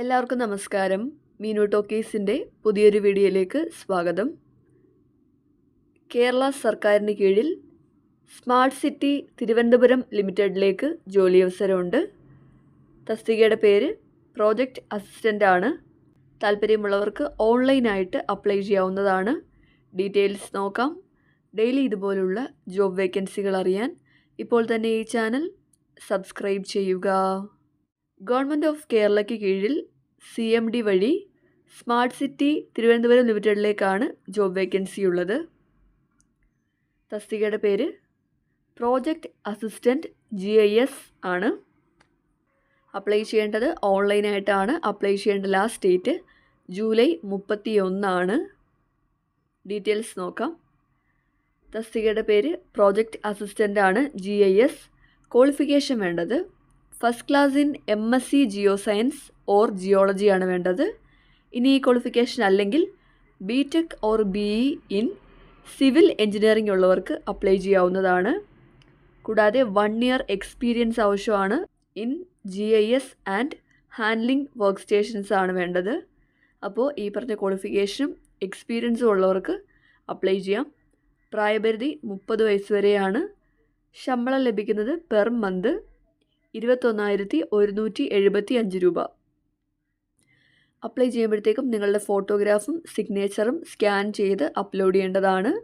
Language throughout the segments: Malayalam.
എല്ലാവർക്കും നമസ്കാരം. മീനു ടോക്കീസിന്റെ പുതിയൊരു വീഡിയോയിലേക്ക് സ്വാഗതം. കേരള സർക്കാരിന് കീഴിൽ സ്മാർട്ട് സിറ്റി തിരുവനന്തപുരം ലിമിറ്റഡിലേക്ക് ജോലി അവസരമുണ്ട് തസ്തികയുടെ പേര് പ്രോജക്റ്റ് അസിസ്റ്റന്റ് ആണ് താല്പര്യമുള്ളവർക്ക് ഓൺലൈനായിട്ട് അപ്ലൈ ചെയ്യാവുന്നതാണ്. ഡീറ്റെയിൽസ് നോക്കാം. ഡെയിലി ഇതുപോലുള്ള ജോബ് വേക്കൻസികൾ അറിയാൻ ഇപ്പോൾ തന്നെ ഈ ചാനൽ സബ്സ്ക്രൈബ് ചെയ്യുക. ഗവൺമെന്റ് ഓഫ് കേരളയ്ക്ക് കീഴിൽ സി എം ഡി വഴി സ്മാർട്ട് സിറ്റി തിരുവനന്തപുരം ലിമിറ്റഡിലേക്കാണ് ജോബ് വേക്കൻസി ഉള്ളത്. തസ്തികയുടെ പേര് project assistant G I S ആണ്. അപ്ലൈ ചെയ്യേണ്ടത് ഓൺലൈനായിട്ടാണ്. അപ്ലൈ ചെയ്യേണ്ട ലാസ്റ്റ് ഡേറ്റ് ജൂലൈ മുപ്പത്തി ഒന്നാണ് ഡീറ്റെയിൽസ് നോക്കാം. തസ്തികയുടെ പേര് പ്രോജക്റ്റ് അസിസ്റ്റന്റ് ആണ് ജി ഐ എസ്. ക്വാളിഫിക്കേഷൻ വേണ്ടത് first class in M S C geo science or ജിയോളജിയാണ് വേണ്ടത്. ഇനി ഈ ക്വാളിഫിക്കേഷൻ അല്ലെങ്കിൽ B tech or B E in civil engineering ഉള്ളവർക്ക് അപ്ലൈ ചെയ്യാവുന്നതാണ്. കൂടാതെ വൺ ഇയർ എക്സ്പീരിയൻസ് ആവശ്യമാണ്. In G I S and handling work stations ആണ് വേണ്ടത്. അപ്പോൾ ഈ പറഞ്ഞ ക്വാളിഫിക്കേഷനും എക്സ്പീരിയൻസും ഉള്ളവർക്ക് അപ്ലൈ ചെയ്യാം. പ്രായപരിധി മുപ്പത് വയസ്സ് വരെയാണ്. ശമ്പളം ലഭിക്കുന്നത് പെർ മന്ത് ഇരുപത്തൊന്നായിരത്തി ഒരുന്നൂറ്റി എഴുപത്തി അഞ്ച് രൂപ. അപ്ലൈ ചെയ്യുമ്പോഴത്തേക്കും നിങ്ങളുടെ ഫോട്ടോഗ്രാഫും സിഗ്നേച്ചറും സ്കാൻ ചെയ്ത് അപ്ലോഡ് ചെയ്യേണ്ടതാണ്.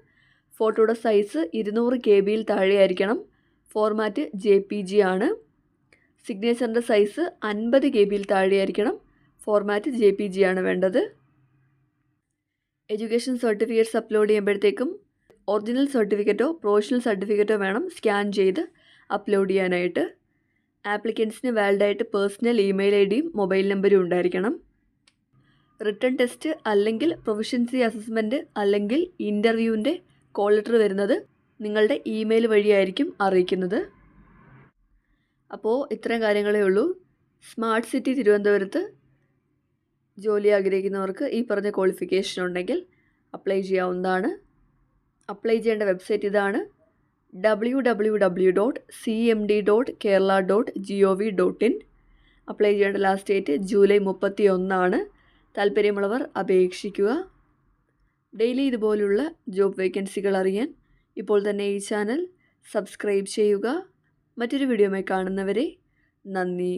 ഫോട്ടോയുടെ സൈസ് ഇരുന്നൂറ് കെ ബിയിൽ താഴെയായിരിക്കണം. ഫോർമാറ്റ് ജെ പി ജി ആണ്. സിഗ്നേച്ചറിന്റെ സൈസ് അൻപത് കെ ബിയിൽ താഴെയായിരിക്കണം. ഫോർമാറ്റ് ജെ പി ജി ആണ് വേണ്ടത്. എഡ്യൂക്കേഷൻ സർട്ടിഫിക്കറ്റ്സ് അപ്ലോഡ് ചെയ്യുമ്പോഴത്തേക്കും ഒറിജിനൽ സർട്ടിഫിക്കറ്റോ പ്രൊഫഷണൽ സർട്ടിഫിക്കറ്റോ വേണം സ്കാൻ ചെയ്ത് അപ്ലോഡ് ചെയ്യാനായിട്ട്. ആപ്ലിക്കൻസിന് വാലിഡായിട്ട് പേഴ്സണൽ ഇമെയിൽ ഐ ഡിയും മൊബൈൽ നമ്പറും ഉണ്ടായിരിക്കണം. റിട്ടേൺ ടെസ്റ്റ് അല്ലെങ്കിൽ പ്രൊഫഷൻസി അസസ്മെന്റ് അല്ലെങ്കിൽ ഇന്റർവ്യൂവിന്റെ കോൾ ലെറ്റർ വരുന്നത് നിങ്ങളുടെ ഇമെയിൽ വഴിയായിരിക്കും അറിയിക്കുന്നത്. അപ്പോൾ ഇത്രയും കാര്യങ്ങളേ ഉള്ളൂ. സ്മാർട്ട് സിറ്റി തിരുവനന്തപുരത്ത് ജോലി ആഗ്രഹിക്കുന്നവർക്ക് ഈ പറഞ്ഞ ക്വാളിഫിക്കേഷൻ ഉണ്ടെങ്കിൽ അപ്ലൈ ചെയ്യാവുന്നതാണ്. അപ്ലൈ ചെയ്യേണ്ട വെബ്സൈറ്റ് ഇതാണ്. W W W dot C M D dot Kerala dot G O V dot in apply ചെയ്യേണ്ട ലാസ്റ്റ് ഡേറ്റ് ജൂലൈ മുപ്പത്തി ഒന്നാണ് താല്പര്യമുള്ളവർ അപേക്ഷിക്കുക. ഡെയിലി ഇതുപോലുള്ള ജോബ് വേക്കൻസികൾ അറിയാൻ ഇപ്പോൾ തന്നെ ഈ ചാനൽ സബ്സ്ക്രൈബ് ചെയ്യുക. മറ്റൊരു വീഡിയോമായി കാണുന്നവരെ നന്ദി.